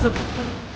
怎么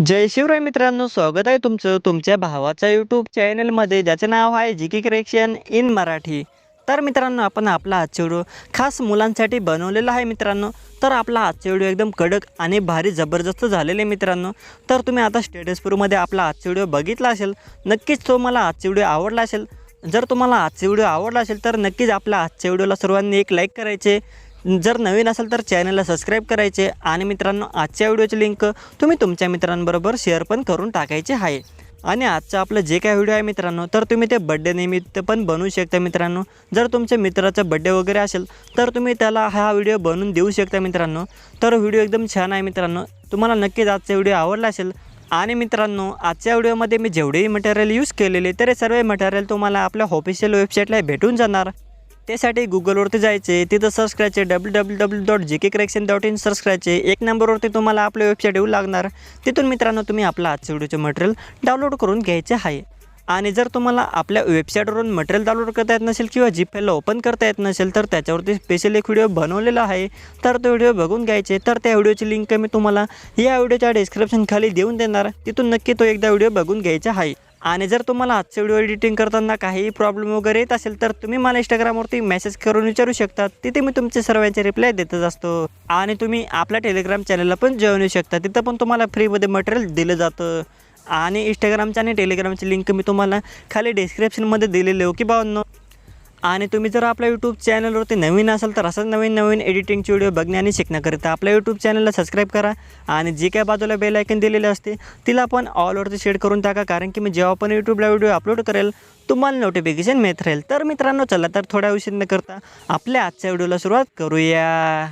जय शिवराय मित्रांनो स्वागत आहे तुमचं तुमच्या भावाच्या यूट्यूब चॅनलमध्ये ज्याचं नाव आहे जी के क्रिएक्शन इन मराठी. तर मित्रांनो आपण आपला आजचा व्हिडिओ खास मुलांसाठी बनवलेला आहे मित्रांनो. तर आपला आजचा व्हिडिओ एकदम कडक आणि भारी जबरदस्त झालेले आहे मित्रांनो. तर तुम्ही आता स्टेटस प्रूमध्ये आपला आजचा व्हिडिओ बघितला असेल नक्कीच तो मला आजचा व्हिडिओ आवडला असेल. जर तुम्हाला आजचा व्हिडिओ आवडला असेल तर नक्कीच आपल्या आजच्या व्हिडिओला सर्वांनी एक लाईक करायचे. जर नवीन असेल तर चॅनलला सबस्क्राईब करायचे आणि मित्रांनो आजच्या व्हिडिओची लिंक तुम्ही तुमच्या मित्रांबरोबर शेअर पण करून टाकायचे आहे. आणि आजचं आपलं जे काय व्हिडिओ आहे मित्रांनो तर तुम्ही ते बड्डे निमित्त पण बनवू शकता मित्रांनो. जर तुमच्या मित्राचा बड्डे वगैरे असेल तर तुम्ही त्याला हा व्हिडिओ बनवून देऊ शकता मित्रांनो. तर व्हिडिओ एकदम छान आहे मित्रांनो. तुम्हाला नक्कीच आजचा व्हिडिओ आवडला असेल. आणि मित्रांनो आजच्या व्हिडिओमध्ये मी जेवढेही मटेरियल यूज केलेले तरी सर्व मटेरियल तुम्हाला आपल्या ऑफिशियल वेबसाईटला भेटून जाणार. त्यासाठी गुगलवरती जायचे तिथं सर्च करायचे W W W dot G K correction dot in search करायचे. एक नंबरवरती तुम्हाला आपली वेबसाईट येऊ लागणार. तिथून मित्रांनो तुम्ही आपला आजच्या व्हिडिओचे मटेरियल डाउनलोड करून घ्यायचे आहे. आणि जर तुम्हाला आपल्या वेबसाईटवरून मटेरियल डाउनलोड करता येत नसेल किंवा जी फाईलला ओपन करता येत नसेल तर त्याच्यावरती स्पेशल एक व्हिडिओ बनवलेला आहे. तर तो व्हिडिओ बघून घ्यायचे. तर त्या व्हिडिओची लिंक मी तुम्हाला या व्हिडिओच्या डिस्क्रिप्शन खाली देऊन देणार. तिथून नक्की तो एकदा व्हिडिओ बघून घ्यायचा आहे. आणि जर तुम्हाला आजचा व्हिडिओ एडिटिंग करताना काही प्रॉब्लेम वगैरे येत असेल तर तुम्ही मला इंस्टाग्रामवरती मेसेज करून विचारू शकता. तिथे मी तुमचे सर्वांचे रिप्लाय देतच असतो. आणि तुम्ही आपल्या टेलिग्राम चॅनलला पण जॉईन होऊ शकता. तिथं पण तुम्हाला फ्रीमध्ये मटेरियल दिलं जातं. आणि इंस्टाग्रामच्या आणि टेलिग्रामची लिंक मी तुम्हाला खाली डिस्क्रिप्शनमध्ये दिलेली हो की भावनो? आणि तुम्ही जर आपल्या यूट्यूब चॅनलवरती नवीन असाल तर असंच नवीन नवीन एडिटिंगचे व्हिडिओ बघणे आणि शिकण्याकरिता आपल्या यूट्यूब चॅनलला सबस्क्राईब करा. आणि जे काय बाजूला बेल आयकन दिलेले असते तिला पण ऑलवरती शेअर करून टाका. कारण की मी जेव्हा पण यूट्यूबला व्हिडिओ अपलोड करेल तुम्हाला नोटिफिकेशन मिळत राहील. तर मित्रांनो चला तर थोड्या उशीर न करता. आपल्या आजच्या व्हिडिओला सुरुवात करूया.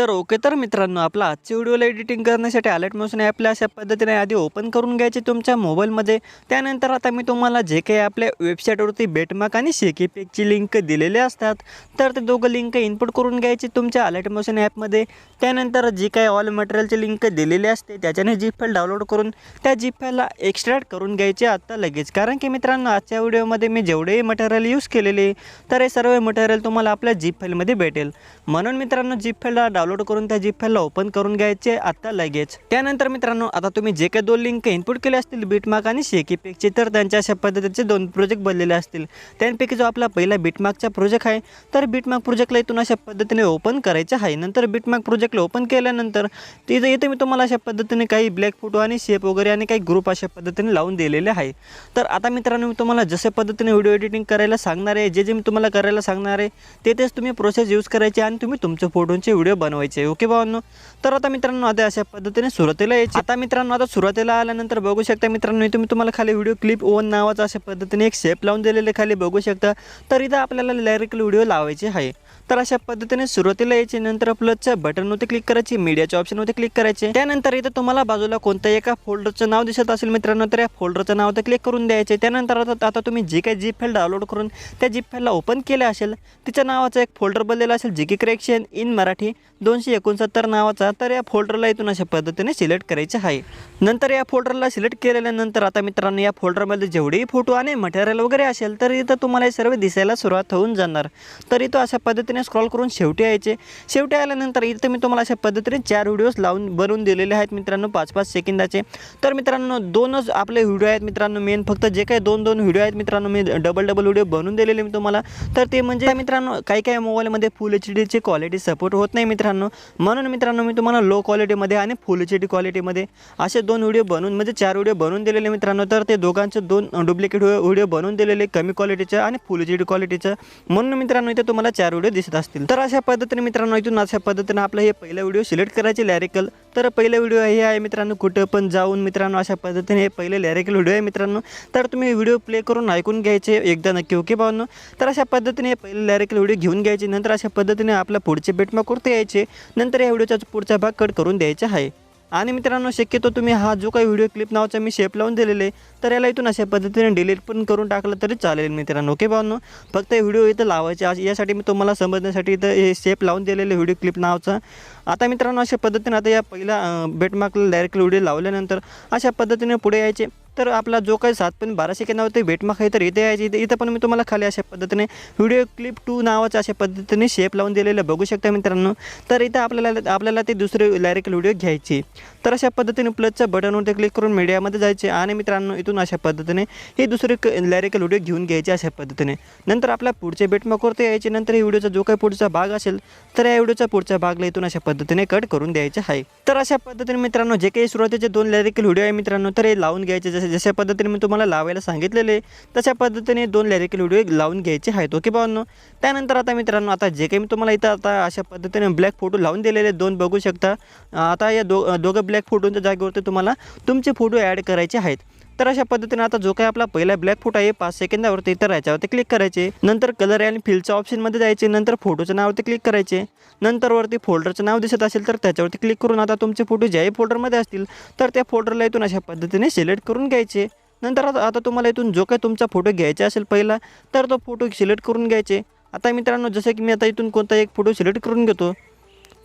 तर ओके तर मित्रांनो आपला आजच्या व्हिडिओला एडिटिंग करण्यासाठी अलर्ट मोशन ॲपला अशा पद्धतीने आधी ओपन करून घ्यायचे तुमच्या मोबाईलमध्ये. त्यानंतर आता मी तुम्हाला जे काही आपल्या वेबसाईटवरती बेटमार्क आणि शेकीपेकची लिंक दिलेले असतात तर ते दोघं लिंक इनपुट करून घ्यायची तुमच्या अलर्ट मोशन ॲपमध्ये त्यानंतर जी काही ऑल मटेरियलची लिंक दिलेली असते त्याच्याने जी फाईल डाउनलोड करून त्या जी फाईलला एक्स्ट्रॅक्ट करून घ्यायची आत्ता लगेच. कारण की मित्रांनो आजच्या व्हिडिओमध्ये मी जेवढेही मटेरियल यूज केलेले तर हे सर्व मटेरियल तुम्हाला आपल्या जीप फाईलमध्ये भेटेल. म्हणून मित्रांनो जीप फाईलला डाउनलोड करून त्या जीप फाईलला ओपन करून घ्यायचे आत्ता लगेच. त्यानंतर मित्रांनो आता तुम्ही जे काही दोन लिंक इनपुट केले असतील बीटमार्क आणि शेकी तर त्यांच्या अशा पद्धतीचे दोन प्रोजेक्ट बनलेले असतील. त्यापैकी जो आपला पहिला बीटमार्कचा प्रोजेक्ट आहे तर बीटमार्क प्रोजेक्टला इथून अशा पद्धतीने ओपन करायचे आहे. नंतर बीटमार्क प्रोजेक्टला ओपन केल्यानंतर तिथं इथे मी तुम्हाला अशा पद्धतीने काही ब्लॅक फोटो आणि शेप वगैरे आणि काही ग्रुप अशा पद्धतीने लावून दिलेले आहे. तर आता मित्रांनो मी तुम्हाला जशा पद्धतीने व्हिडिओ एडिटिंग करायला सांगणार आहे जे जे मी तुम्हाला करायला सांगणार आहे ते तेच तुम्ही प्रोसेस यूज करायचे आणि तुम्ही तुमच्या फोटोंचे व्हिडिओ बनवायचे ओके भावांनो? तर आता मित्रांनो आता अशा पद्धतीने सुरुवातीला यायचे. आता मित्रांनो आता सुरुवातीला आल्यानंतर बघू शकता मित्रांनो तुम्ही मी तुम्हाला खाली व्हिडिओ क्लिप ओन नावाचा अशा पद्धतीने एक शेप लावून दिलेले खाली बघू शकता. तर इथं आपल्याला लायरिकल व्हिडिओ लावायचे आहे. तर अशा पद्धतीने सुरुवातीला यायचे नंतर प्लसच्या बटनवरती क्लिक करायची मीडियाच्या ऑप्शनवरती क्लिक करायचे. त्यानंतर इथं तुम्हाला बाजूला कोणत्याही एका फोल्डरचं नाव दिसत असेल मित्रांनो तर या फोल्डरचं नाव तर क्लिक करून द्यायचे. त्यानंतर आता आता तुम्ही जी काही जीप फाईल डाउनलोड करून त्या जीप फाईलला ओपन केले असेल तिच्या नावाचा एक फोल्डर बनलेला असेल जी की करेक्शन इन मराठी दोनशे एकोणसत्तर नावाचा तर या फोल्डरला इथून अशा पद्धतीने सिलेक्ट करायचे आहे. नंतर या फोल्डरला सिलेक्ट केल्यानंतर आता मित्रांनो या फोल्डरमध्ये जेवढेही फोटो आणि मटेरियल वगैरे असेल तर इथं तुम्हाला हे सर्व दिसायला सुरुवात होऊन जाणार. तर इथं अशा पद्धतीने स्क्रॉल करून शेवटी यायचे. शेवटी आल्यानंतर इथं मी तुम्हाला अशा पद्धतीने चार व्हिडिओज लावून बनवून दिलेले आहेत मित्रांनो पाच पाच सेकंदाचे. तर मित्रांनो दोनच आपले व्हिडिओ आहेत मित्रांनो मेन फक्त जे काही दोन दोन व्हिडिओ आहेत मित्रांनो मी डबल डबल व्हिडिओ बनवून दिलेले मी तुम्हाला. तर ते म्हणजे मित्रांनो काही काही मोबाईलमध्ये फुल एच डीची क्वालिटी सपोर्ट होत नाही मित्रांनो. म्हणून मित्रांनो मी तुम्हाला लो क्वालिटीमध्ये आणि फुल एच डी क्वालिटीमध्ये असे दोन व्हिडिओ बनवून म्हणजे चार व्हिडिओ बनवून दिलेले मित्रांनो. तर ते दोघांचे दोन डुप्लिकेट व्हिडिओ बनवून दिलेले कमी क्वालिटीचं आणि फुल एच डी क्वालिटीचं म्हणून मित्रांनो इथे तुम्हाला चार व्हिडिओ दिसत असतील. तर अशा पद्धतीने मित्रांनो इथून अशा पद्धतीने आपला हे पहिला व्हिडिओ सिलेक्ट करायचे लॅरिकल तर पहिला व्हिडिओ हे आहे मित्रांनो कुठं पण जाऊन मित्रांनो अशा पद्धतीने हे पहिले लॅरिकल व्हिडिओ आहे मित्रांनो. तर तुम्ही व्हिडिओ प्ले करून ऐकून घ्यायचे एकदा नक्की ओके भावनो? तर अशा पद्धतीने हे पहिले लॅरिकल व्हिडिओ घेऊन घ्यायचे नंतर अशा पद्धतीने आपल्या पुढचे बेटमा कुर्ते यायचे नंतर या व्हिडिओचा पुढचा भाग कट करून द्यायचा आहे. आणि मित्रांनो शक्यतो तुम्ही हा जो काही व्हिडिओ क्लिप नावाचा मी शेप लावून दिलेले तर याला इथून अशा पद्धतीने डिलीट पण करून टाकलं तरी चालेल मित्रांनो ओके बाबांनो फक्त व्हिडिओ इथं लावायचे यासाठी मी तुम्हाला समजण्यासाठी इथं हे शेप लावून दिलेले व्हिडिओ क्लिप नावाचा. आता मित्रांनो अशा पद्धतीने आता या पहिला बेटमार्कला डायरेक्टली व्हिडिओ लावल्यानंतर अशा पद्धतीने पुढे यायचे. तर आपला जो काही सात पण बारा सेकंदावरती भेटमा आहे तर इथे यायचे इथे इथं पण मी तुम्हाला खाली अशा पद्धतीने व्हिडिओ क्लिप टू नावाचा अशा पद्धतीने शेप लावून दिलेलं बघू शकता मित्रांनो. तर इथं आपल्याला आपल्याला ते दुसरे डायरेक्ट व्हिडिओ घ्यायचे. तर अशा पद्धतीने प्लसच्या बटनवरती क्लिक करून मीडियामध्ये जायचे आणि मित्रांनो इथून अशा पद्धतीने हे दुसरे लॅरिकल व्हिडिओ घेऊन घ्यायचे अशा पद्धतीने. नंतर आपल्या पुढच्या बेटमार्कवरती यायचे. नंतर हे व्हिडिओचा जो काही पुढचा भाग असेल तर या व्हिडिओचा पुढचा भागला इथून अशा पद्धतीने कट करून द्यायचा आहे. तर अशा पद्धतीने मित्रांनो जे काही सुरुवातीचे दोन लॅरिकल व्हिडिओ आहे मित्रांनो तर हे लावून घ्यायचे. जसे जशा पद्धतीने मी तुम्हाला लावायला सांगितलेले तशा पद्धतीने दोन लॅरिकल व्हिडिओ लावून घ्यायचे आहेत ओके भावांनो? त्यानंतर आता मित्रांनो आता जे काही मी तुम्हाला इथं आता अशा पद्धतीने ब्लॅक फोटो लावून दिलेले दोन बघू शकता. आता या दो दोघं ब्लॅक फोटोंच्या जागेवरती तुम्हाला तुमचे फोटो ॲड करायचे आहेत. तर अशा पद्धतीने आता जो काही आपला पहिला ब्लॅक फोटो आहे पाच सेकंदावरती तर याच्यावरती क्लिक करायचे. नंतर कलर आणि फिलच्या ऑप्शनमध्ये जायचे नंतर फोटोच्या नावावरती क्लिक करायचे. नंतर वरती फोल्डरचं नाव दिसत असेल तर त्याच्यावरती क्लिक करून आता तुमचे फोटो ज्याही फोल्डरमध्ये असतील तर त्या फोल्डरला इथून अशा पद्धतीने सिलेक्ट करून घ्यायचे. नंतर आता आता तुम्हाला इथून जो काही तुमचा फोटो घ्यायचा असेल पहिला तर तो फोटो सिलेक्ट करून घ्यायचे. आता मित्रांनो जसं की मी आता इथून कोणता एक फोटो सिलेक्ट करून घेतो.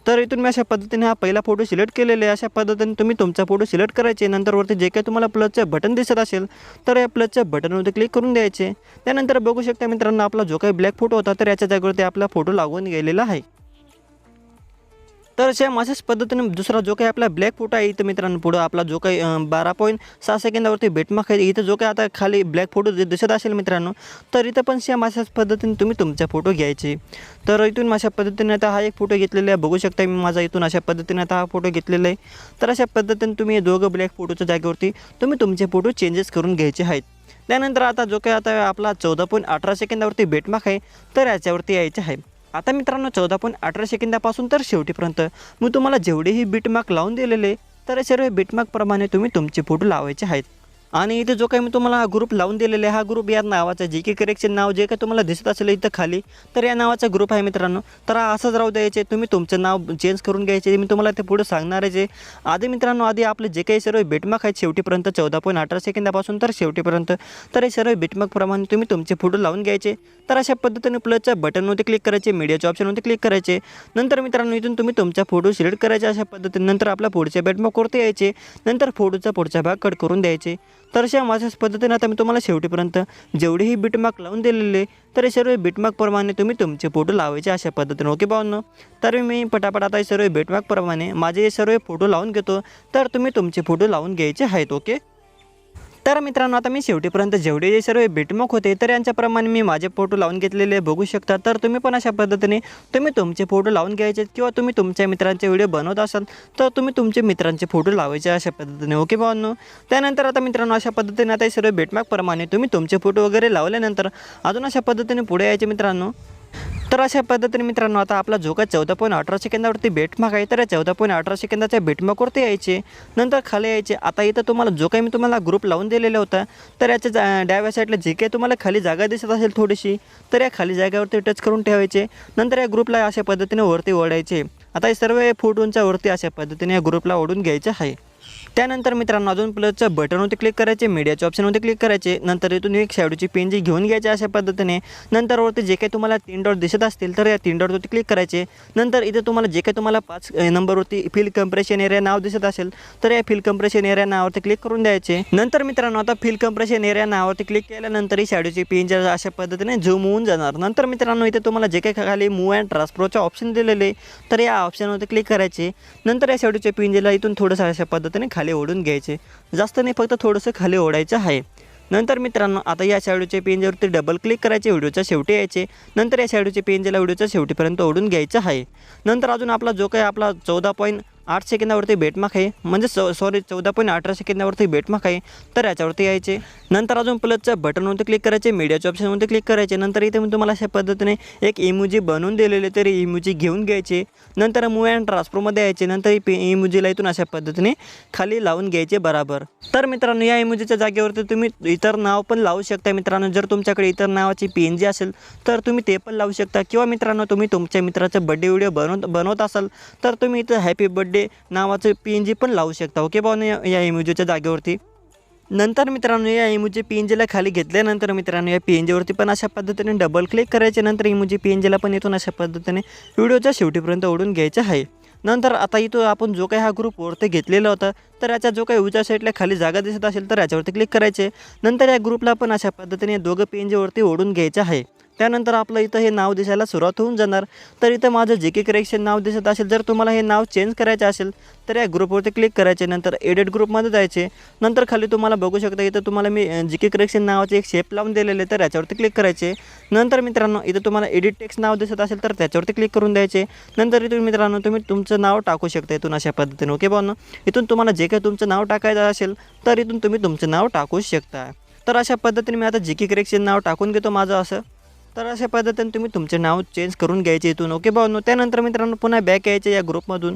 तर इथून मी अशा पद्धतीने हा पहिला फोटो सिलेक्ट केलेला आहे. अशा पद्धतीने तुम्ही तुमचा फोटो सिलेक्ट करायचे नंतरवरती जे काही तुम्हाला प्लसचं बटन दिसत असेल तर या प्लसच्या बटनवरती क्लिक करून द्यायचे. त्यानंतर बघू शकता मित्रांनो आपला जो काही ब्लॅक फोटो होता तर याच्या जागेवरती आपला फोटो लागून गेलेला आहे. तर सेम अशाच पद्धतीने दुसरा जो काही आपला ब्लॅक फोटो आहे इथं मित्रांनो पुढं आपला जो काही बारा पॉईंट सहा सेकंदावरती बेटमार्क आहे. इथं जो काही आता खाली ब्लॅक फोटो जे दिसत असेल मित्रांनो तर इथं पण सेम अशाच पद्धतीने तुम्ही तुमचा फोटो घ्यायचे. तर इथून अशा पद्धतीने आता हा एक फोटो घेतलेला आहे. बघू शकता मी माझा इथून अशा पद्धतीने आता हा फोटो घेतलेला आहे. तर अशा पद्धतीने तुम्ही दोघं ब्लॅक फोटोच्या जागेवरती तुम्ही तुमचे फोटो चेंजेस करून घ्यायचे आहेत. त्यानंतर आता जो काही आता आपला चौदा पॉईंट अठरा सेकंदावरती बेटमार्क आहे तर याच्यावरती यायचे आहे. आता मित्रांनो चौदा पॉईंट अठरा सेकंदापासून तर शेवटीपर्यंत मी तुम्हाला जेवढेही बीटमार्क लावून दिलेले तर सर्व बीटमार्कप्रमाणे तुम्ही तुमचे फोटो लावायचे आहेत. आणि इथे जो काही मी तुम्हाला हा ग्रुप लावून दिलेला आहे हा ग्रुप या नावाचा जे की करेक्शन नाव जे काही तुम्हाला दिसत असेल इथं खाली तर या नावाचा ग्रुप आहे मित्रांनो. तर असंच राहू द्यायचे तुम्ही तुमचं नाव चेंज करून घ्यायचे. मी तुम्हाला ते पुढे सांगणारच आहे. आधी मित्रांनो आधी आपले जे काही सर्व बेटमक आहेत शेवटीपर्यंत चौदा पॉईंट अठरा सेकंदापासून तर शेवटीपर्यंत तर हे सर्व बेटमकप्रमाणे तुम्ही तुमचे फोटो लावून घ्यायचे. तर अशा पद्धतीने प्लसच्या बटनवरती क्लिक करायचे मीडियाच्या ऑप्शनवरती क्लिक करायचे. नंतर मित्रांनो इथून तुम्ही तुमचा फोटो सिलेक्ट करायचे अशा पद्धतीने. नंतर आपल्या पुढच्या बेटमार्कवरती यायचे. नंतर फोटोचा पुढचा भाग कट करून द्यायचे. तर अशा माझ्याच पद्धतीने आता मी तुम्हाला शेवटीपर्यंत जेवढेही बिटमार्क लावून दिलेले तर हे सर्व बिटमार्कप्रमाणे तुम्ही तुमचे फोटो लावायचे अशा पद्धतीने ओके पाहून तर मी पटापट आता हे सर्व बिटमार्कप्रमाणे माझे हे सर्व फोटो लावून घेतो तर तुम्ही तुमचे फोटो लावून घ्यायचे आहेत ओके तर मित्रांनो आता मी शेवटीपर्यंत जेवढे जे सर्व बेटमुख होते तर यांच्याप्रमाणे मी माझे फोटो लावून घेतलेले बघू शकता. तर तुम्ही पण अशा पद्धतीने तुम्ही तुमचे फोटो लावून घ्यायचे किंवा तुम्ही तुमच्या मित्रांचे व्हिडिओ बनवत असाल तर तुम्ही तुमचे मित्रांचे फोटो लावायचे अशा पद्धतीने ओके भावांनो? त्यानंतर आता मित्रांनो अशा पद्धतीने आता हे सर्व बेटमार्कप्रमाणे तुम्ही तुमचे फोटो वगैरे लावल्यानंतर अजून अशा पद्धतीने पुढे यायचे मित्रांनो. तर अशा पद्धतीने मित्रांनो आता आपला जो काय चौदा पॉईंट अठरा सेकंदावरती भेटमाग आहे. तर या चौदा पॉईंट अठरा सेकंदाच्या बेटमार्कवरती यायचे नंतर खाली यायचे. आता इथं तुम्हाला जो काही मी तुम्हाला ग्रुप लावून दिलेला होता. तर याच्या जा डाव्या साईडला जे काही तुम्हाला खाली जागा दिसत असेल थोडीशी तर या खाली जागेवरती टच करून ठेवायचे. नंतर या ग्रुपला अशा पद्धतीने वरती ओढायचे. आता हे सर्व फोटोंच्या वरती अशा पद्धतीने या ग्रुपला ओढून घ्यायचे आहे. त्यानंतर मित्रांनो अजून प्लसचं बटनवरती क्लिक करायचे मीडियाच्या ऑप्शनवरती क्लिक करायचे. नंतर इथून एक शॅडोची पेन जी घेऊन घ्यायची अशा पद्धतीने. नंतरवरती जे काही तुम्हाला तीन डॉट दिसत असतील तर या तीन डॉटवरती क्लिक करायचे. नंतर इथे तुम्हाला जे काही तुम्हाला पाच नंबरवरती फिल कम्प्रेशन एरिया नाव दिसत असेल तर या फिल कम्प्रेशन एरिया नावावरती क्लिक करून द्यायचे. नंतर मित्रांनो आता फिल कम्प्रेशन एरिया नावावरती क्लिक केल्यानंतर ही शॅडोची पेन जी अशा पद्धतीने झूम होऊन जाणार. नंतर मित्रांनो इथे तुम्हाला जे काही खाली मूव अँड ट्रान्सप्रोचे ऑप्शन दिलेले तर या ऑप्शनवरती क्लिक करायचे. नंतर या शॅडोच्या पिंजेला इथून थोडंसं अशा पद्धतीने खाली ओढून घ्यायचे. जास्त नाही फक्त थोडंसं खाली ओढायचं आहे. नंतर मित्रांनो आता या शॅडोच्या पेंजवरती डबल क्लिक करायचे व्हिडिओच्या शेवटी यायचे. नंतर या शॅडोच्या पेंजला व्हिडिओच्या शेवटीपर्यंत ओढून घ्यायचं आहे. नंतर अजून आपला जो काही आपला चौदा पॉईंट आठ सेकंदावरती बेटमाक आहे. म्हणजे सॉ सॉरी चौदा पॉईंट अठरा सेकंदावरती बेटमाक आहे. तर याच्यावरती यायचे. नंतर अजून प्लसच्या बटनवरती क्लिक करायचे मीडियाच्या ऑप्शनवरती क्लिक करायचे. नंतर इथे मी तुम्हाला अशा पद्धतीने एक इमोजी बनवून दिलेले तरी इमोजी घेऊन घ्यायचे. नंतर मूव अँड ट्रान्सफरमध्ये यायचे. नंतर ही इमोजीला इथून अशा पद्धतीने खाली लावून घ्यायचे बराबर. तर मित्रांनो या इमोजीच्या जागेवरती तुम्ही इतर नाव पण लावू शकता. मित्रांनो जर तुमच्याकडे इतर नावाची पी एन जी असेल तर तुम्ही ते पण लावू शकता. किंवा मित्रांनो तुम्ही तुमच्या मित्राचा बड्डे व्हिडिओ बनवत बनवत असाल तर तुम्ही इथं हॅपी बड्डे बड्डे नावाचं पी एन जी पण लावू शकता. ओके भाऊ या या इमोजीच्या जागेवरती. नंतर मित्रांनो या इमोजी पी एन जीला खाली घेतल्यानंतर मित्रांनो या पी एन जीवरती पण अशा पद्धतीने डबल क्लिक करायचे. नंतर इमोजी पी एन जीला पण इथून अशा पद्धतीने व्हिडिओच्या शेवटीपर्यंत ओढून घ्यायचं आहे. नंतर आता इथं आपण जो काही हा ग्रुप वरती घेतलेला होता तर याच्या जो काही उजव्या साईडला खाली जागा दिसत असेल तर याच्यावरती क्लिक करायचे. नंतर या ग्रुपला पण अशा पद्धतीने दोघं पी एन जीवरती ओढून घ्यायचं आहे. त्यानंतर आपलं इथं हे नाव दिसायला सुरुवात होऊन जाणार. तर इथं माझं जे के करेक्शन नाव दिसत असेल जर तुम्हाला हे नाव चेंज करायचं असेल तर या ग्रुपवरती क्लिक करायचे नंतर एडिट ग्रुपमध्ये जायचे. नंतर खाली तुम्हाला बघू शकता इथं तुम्हाला मी जी के करेक्शन नावाचे एक शेप लावून दिलेले तर याच्यावरती क्लिक करायचे. नंतर मित्रांनो इथं तुम्हाला एडिट टेक्स्ट नाव दिसत असेल तर त्याच्यावरती क्लिक करून द्यायचे. नंतर इथून मित्रांनो तुम्ही तुमचं नाव टाकू शकता इथून अशा पद्धतीने ओके भावना? इथून तुम्हाला जे काही तुमचं नाव टाकायचं असेल तर इथून तुम्ही तुमचं नाव टाकू शकता. तर अशा पद्धतीने मी आता जी के करेक्शन नाव टाकून घेतो माझं असं. तर अशा पद्धतीने तुम्ही तुमचे नाव चेंज करून घ्यायचे इथून. ओके भाऊ त्यानंतर मित्रांनो पुन्हा बॅक यायचे या ग्रुपमधून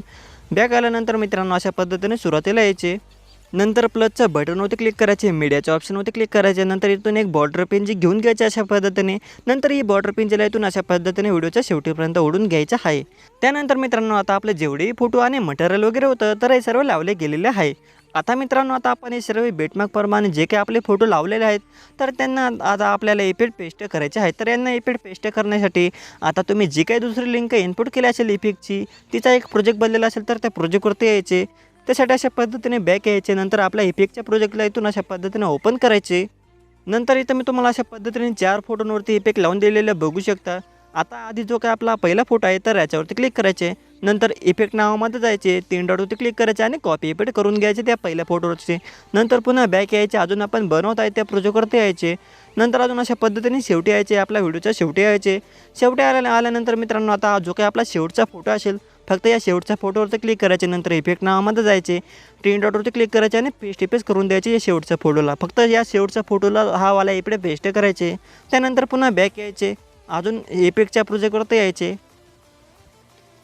बॅक आल्यानंतर मित्रांनो अशा पद्धतीने सुरुवातीला यायचे. नंतर प्लसचं बटनवरती क्लिक करायचे मीडियाच्या ऑप्शनवरती क्लिक करायचे. नंतर इथून एक बॉर्डर पेन जी घेऊन घ्यायची अशा पद्धतीने. नंतर ही बॉर्डर पेन जिला इथून अशा पद्धतीने व्हिडिओच्या शेवटीपर्यंत ओढून घ्यायचं आहे. त्यानंतर मित्रांनो आता आपले जेवढेही फोटो आणि मटेरियल वगैरे होतं तर हे सर्व लावले गेलेले आहे. आता मित्रांनो आता आपण हे सर्व बेटमार्कप्रमाणे जे काही आपले फोटो लावलेले आहेत तर त्यांना आता आपल्याला इफेक्ट पेस्ट करायचे आहेत. तर यांना इफेक्ट पेस्ट करण्यासाठी आता तुम्ही जी काही दुसरी लिंक इनपुट केली असेल इफेक्टची तिचा एक प्रोजेक्ट बनलेला असेल तर त्या प्रोजेक्टवरती यायचे. त्यासाठी अशा पद्धतीने बॅक यायचे. नंतर आपल्या इफेक्टच्या प्रोजेक्टला इथून अशा पद्धतीने ओपन करायचे. नंतर इथं मी तुम्हाला अशा पद्धतीने चार फोटोंवरती इफेक्ट लावून दिलेलं बघू शकता. आता आधी जो काय आपला पहिला फोटो आहे तर याच्यावरती क्लिक करायचे. नंतर इफेक्ट नावामध्ये जायचे. तीन डॉटवरती क्लिक करायचे आणि कॉपी इफेक्ट करून घ्यायचे त्या पहिल्या फोटोवरचे नंतर पुन्हा बॅक यायचे. अजून आपण बनवत आहे त्या प्रोजेक्टवरती यायचे. नंतर अजून अशा पद्धतीने शेवटी यायचे. आपल्या व्हिडिओच्या शेवटी यायचे. शेवटी आल्या आल्यानंतर मित्रांनो आता जो काही आपला शेवटचा फोटो असेल फक्त या शेवटच्या फोटोवरती क्लिक करायचे. नंतर इफेक्ट नावामध्ये जायचे. तीन डॉटवरती क्लिक करायचे आणि पेस्ट पेस्ट करून द्यायचे या शेवटच्या फोटोला फक्त या शेवटच्या फोटोला हा वाला इकडे पेस्ट करायचे. त्यानंतर पुन्हा बॅक यायचे. अजून इफेक्टच्या प्रोजेक्टवरती यायचे.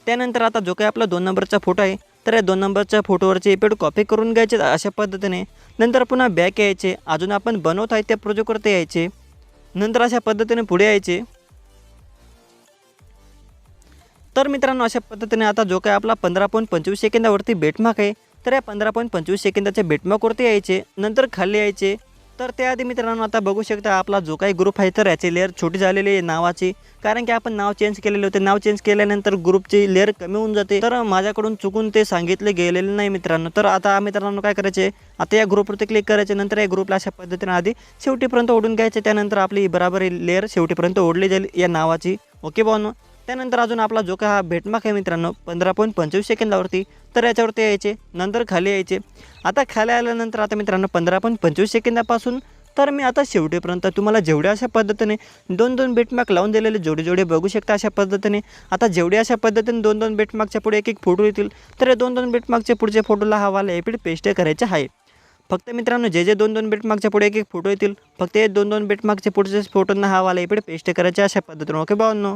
त्यानंतर आता जो काही आपला दोन नंबरचा फोटो आहे तर या दोन नंबरच्या फोटोवरचे इपेड कॉपी करून घ्यायचे अशा पद्धतीने. नंतर पुन्हा बॅक यायचे. अजून आपण बनवत आहे त्या प्रोजेक्टवरती यायचे. नंतर अशा पद्धतीने पुढे यायचे. तर मित्रांनो अशा पद्धतीने आता जो काही आपला पंधरा पॉईंट पंचवीस सेकंदावरती बेटमार्क आहे तर या पंधरा पॉईंट पंचवीस सेकंदाच्या बेटमार्कवरती यायचे. नंतर खाली यायचे. तर त्याआधी मित्रांनो आता बघू शकता आपला जो काही ग्रुप आहे तर याची लेअर छोटी झालेली आहे नावाची. कारण की आपण नाव चेंज केलेले होते. नाव चेंज केल्यानंतर ग्रुपची लेअर कमी होऊन जाते. तर माझ्याकडून चुकून ते सांगितले गेलेले नाही मित्रांनो. तर आता मित्रांनो काय करायचे? आता या ग्रुपवरती क्लिक करायचे. नंतर या ग्रुपला अशा पद्धतीने आधी शेवटीपर्यंत ओढून घ्यायचे. त्यानंतर आपली बराबर लेअर शेवटीपर्यंत ओढली जाईल या नावाची. ओके भावनो? त्यानंतर अजून आपला जो का हा भेटमाक आहे मित्रांनो पंधरा पॉईंट पंचवीस सेकंदावरती तर याच्यावरती यायचे नंतर खाली यायचे. आता खाली आल्यानंतर आता मित्रांनो पंधरा पॉईंट पंचवीस सेकंदापासून तर मी आता शेवटीपर्यंत तुम्हाला जेवढ्या अशा पद्धतीने दोन दोन बेटमार्क लावून दिलेले जोडे जोडे बघू शकता अशा पद्धतीने. आता जेवढे अशा पद्धतीने दोन दोन बेटमार्कच्या पुढे एक एक फोटो येतील तर या दोन दोन बेटमार्कच्या पुढच्या फोटोला हा वाला एपीड पेस्ट करायचा आहे. फक्त मित्रांनो जे जे दोन दोन बेटमार्कच्या पुढे एक एक फोटो येतील फक्त हे दोन दोन बेटमार्कच्या पुढच्या फोटोंना हा वाला एपीड पेस्ट करायचे अशा पद्धतीने. ओके भावांनो?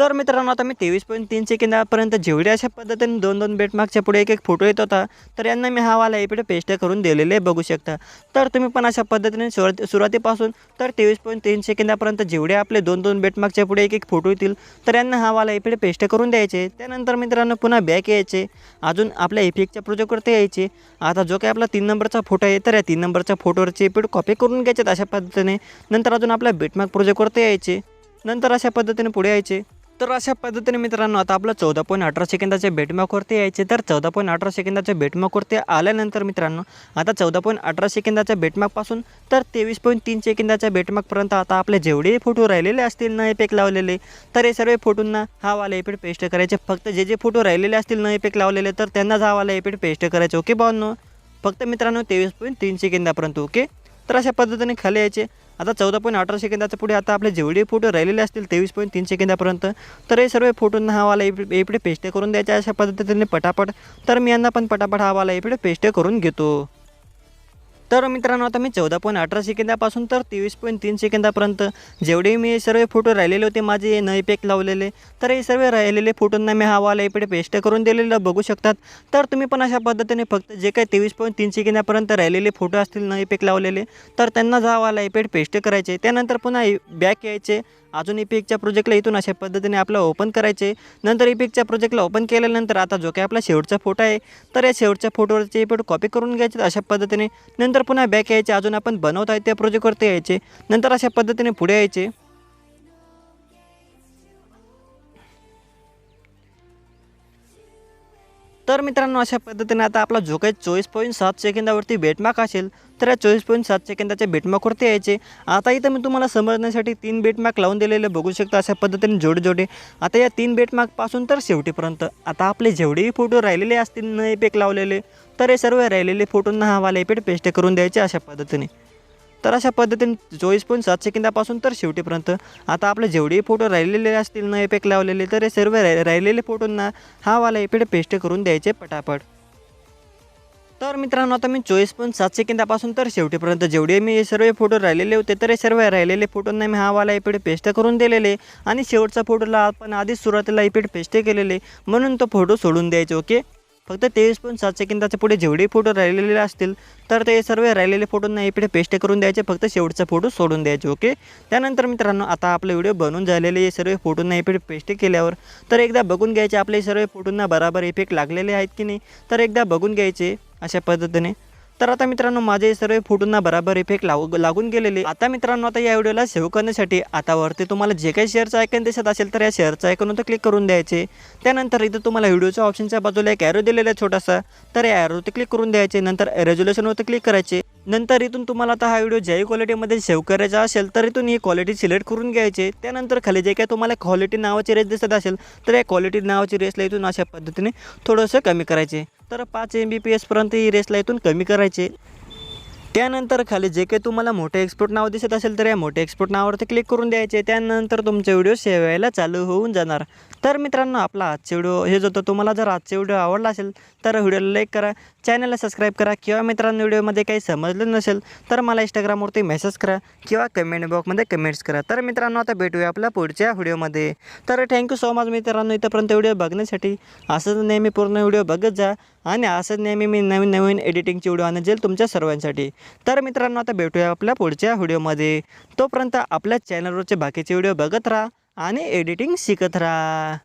तर मित्रांनो आता मी तेवीस पॉईंट तीन सेकंदापर्यंत जेवढे अशा पद्धतीने दोन दोन बेटमार्कच्या पुढे एक एक फोटो येत होता तर यांना मी हा वाला इकडे पेस्ट करून दिलेले बघू शकता. तर तुम्ही पण अशा पद्धतीने सुरुवात सुरुवातीपासून तर तेवीस पॉईंट तीन सेकंदापर्यंत जेवढे आपले दोन दोन बेटमार्कच्या पुढे एक एक फोटो येतील तर यांना हा वाला इकडे पेस्ट करून द्यायचे. त्यानंतर मित्रांनो पुन्हा बॅक यायचे. अजून आपल्या इफेक्टच्या प्रोजेक्टवरती यायचे. आता जो काही आपला तीन नंबरचा फोटो आहे तर या तीन नंबरच्या फोटोवरचे इफेक्ट कॉपी करून घ्यायचे अशा पद्धतीने. नंतर अजून आपल्या बेटमार्क प्रोजेक्टवरती यायचे. नंतर अशा पद्धतीने पुढे यायचे. तर अशा पद्धतीने मित्रांनो आता आपलं चौदा पॉईंट अठरा सेकंदाच्या बेटमार्कवरती यायचे. तर चौदा पॉईंट अठरा सेकंदाच्या बेटमार्कवरती आल्यानंतर मित्रांनो आता चौदा पॉईंट अठरा सेकंदाच्या बेटमार्कपासून तर तेवीस पॉईंट तीन सेकंदाच्या बेटमार्कपर्यंत आता आपले जेवढे फोटो राहिलेले असतील न इफेक्ट लावलेले तर हे सर्व फोटोंना हा वाला इफेक्ट पेस्ट करायचे. फक्त जे जे फोटो राहिलेले असतील न इफेक्ट लावलेले तर त्यांनाच हा वाला इफेक्ट पेस्ट करायचे. ओके भावांनो? फक्त मित्रांनो तेवीस पॉईंट तीन सेकंदापर्यंत ओके तर अशा पद्धतीने खाली यायचे. आता चौदा पॉईंट अठरा सेकंदाच्या पुढे आता आपले जेवढे फोटो राहिलेले असतील तेवीस पॉईंट तीन सेकंदापर्यंत तर हे सर्व फोटोंना हा वाला इकडे इकडे पेस्ट करून द्यायचे अशा पद्धतीने पटापट. तर मी यांना पण पटापट हा वाला इकडे पेस्ट करून घेतो. तर मित्रांनो आता मी चौदा पॉईंट अठरा सेकंदापासून तर तेवीस पॉईंट तीन सेकंदापर्यंत जेवढे मी सर्व फोटो राहिलेले होते माझे न इफेक्ट लावलेले तर हे सर्व राहिलेले फोटोंना मी हा वाला इकडे पेस्ट करून दिलेलं बघू शकतात. तर तुम्ही पण अशा पद्धतीने फक्त जे काही तेवीस पॉईंट तीन सेकंदापर्यंत राहिलेले फोटो असतील न इफेक्ट लावलेले तर त्यांना हा वाला इफेक्ट पेस्ट करायचे. त्यानंतर पुन्हा बॅक यायचे. अजून इपिकच्या प्रोजेक्टला इथून अशा पद्धतीने आपलं ओपन करायचे. नंतर इपिकच्या प्रोजेक्टला ओपन केल्यानंतर आता जो काही आपला शेवटचा फोटो आहे तर या शेवटच्या फोटोवरचे फोटो कॉपी करून घ्यायचे अशा पद्धतीने. नंतर पुन्हा बॅक यायचे. अजून आपण बनवत आहे त्या प्रोजेक्टवरती यायचे. नंतर अशा पद्धतीने पुढे यायचे. तर मित्रांनो अशा पद्धतीने आता आपला जो काही चोवीस पॉईंट सात सेकंदावरती बेटमार्क असेल तर या चोवीस पॉईंट सात सेकंदाच्या बेटमार्कवरती यायचे. आता इथं मी तुम्हाला समजण्यासाठी तीन बेटमार्क लावून दिलेले बघू शकता अशा पद्धतीने जोडे जोडे आता या तीन बेटमार्कपासून तर शेवटीपर्यंत. आता आपले जेवढेही फोटो राहिलेले असतील न इफेक्ट लावलेले तर हे सर्व राहिलेले फोटोंना हा वाला इफेक्ट पेस्ट करून द्यायचे अशा पद्धतीने. तर अशा पद्धतीने चोवीस पॉईंट सात सेकंदापासून तर शेवटीपर्यंत. आता आपले जेवढेही फोटो राहिलेले असतील ना इफेक्ट लावलेले तर हे सर्व राहिलेले फोटोंना हा वाला इफेक्ट पेस्ट करून द्यायचे पटापट. तर मित्रांनो आता मी चोवीस पॉईंट सात सेकंदापासून तर शेवटीपर्यंत जेवढे मी हे सर्व फोटो राहिलेले होते तर हे सर्व राहिलेले फोटोंना मी हा वाला इफेक्ट पेस्ट करून दिलेले. आणि शेवटचा फोटोला आपण आधीच सुरुवातीला इपीड पेस्ट केलेले. म्हणून तो फोटो सोडून द्यायचे ओके फक्त तेवीस पण सात सेकंदाच्या पुढे जेवढे फोटो राहिलेले असतील तर ते सर्व राहिलेले फोटोंना इकडे पेस्ट करून द्यायचे फक्त शेवटचा फोटो सोडून द्यायचे ओके त्यानंतर मित्रांनो आता आपले व्हिडिओ बनून झालेले हे सर्व फोटोंना इफेक्ट पेस्ट केल्यावर तर एकदा बघून घ्यायचे आपले सर्व फोटोंना बराबर इफेक्ट लागलेले आहेत की नाही? तर एकदा बघून घ्यायचे अशा पद्धतीने. तर आता मित्रांनो माझे सर्व फोटोंना बराबर इफेक्ट लागू लागून गेलेले. आता मित्रांनो आता या व्हिडिओला सेव्ह करण्यासाठी आता वरती तुम्हाला जे काही शेअरचं आयकन दिसत असेल तर या शेअरचं आयकनवर क्लिक करून द्यायचे. त्यानंतर इथं तुम्हाला व्हिडिओच्या ऑप्शनच्या बाजूला एक ॲरो दिलेला आहे छोटासा. तर या ॲरोवरती क्लिक करून द्यायचे. नंतर रेझोल्युशनवरती क्लिक करायचे. नंतर इथून तुम्हाला आता हा व्हिडिओ ज्याही क्वालिटीमध्ये सेव्ह करायचा असेल तर इथून ही क्वालिटी सिलेक्ट करून घ्यायचे. त्यानंतर खाली जे काही तुम्हाला क्वालिटी नावाची रेस दिसत असेल तर या क्वालिटी नावाची रेसला इथून अशा पद्धतीने थोडंसं कमी करायचे. तर पाच एम बी पी एसपर्यंत ही रेसला इथून कमी करायचे. त्यानंतर खाली जे काही तुम्हाला मोठे एक्सपोर्ट नाव दिसत असेल तर या मोठ्या एक्सपोर्ट नावावरती क्लिक करून द्यायचे. त्यानंतर तुमचे व्हिडिओ सेव्ह व्हायला चालू होऊन जाणार. तर मित्रांनो आपला आजचे व्हिडिओ हे जो तो तुम्हाला जर आजचे व्हिडिओ आवडला असेल तर व्हिडिओला लाईक करा. चॅनलला सबस्क्राईब करा. किंवा मित्रांनो व्हिडिओमध्ये काही समजलं नसेल तर मला इंस्टाग्रामवरती मेसेज करा किंवा कमेंट बॉक्समध्ये कमेंट्स करा. तर मित्रांनो आता भेटूया आपल्या पुढच्या व्हिडिओमध्ये तर थँक्यू सो मच मित्रांनो इथंपर्यंत व्हिडिओ बघण्यासाठी. असंच नेहमी पूर्ण व्हिडिओ बघत जा. आणि असंच नेहमी मी नवीन नवीन एडिटिंगची व्हिडिओ आणत जाईल तुमच्या सर्वांसाठी. तर मित्रांनो आता भेटूया आपल्या पुढच्या व्हिडिओमध्ये तोपर्यंत आपल्या चॅनलवरचे बाकीचे व्हिडिओ बघत राहा आणि एडिटिंग शिकत राहा.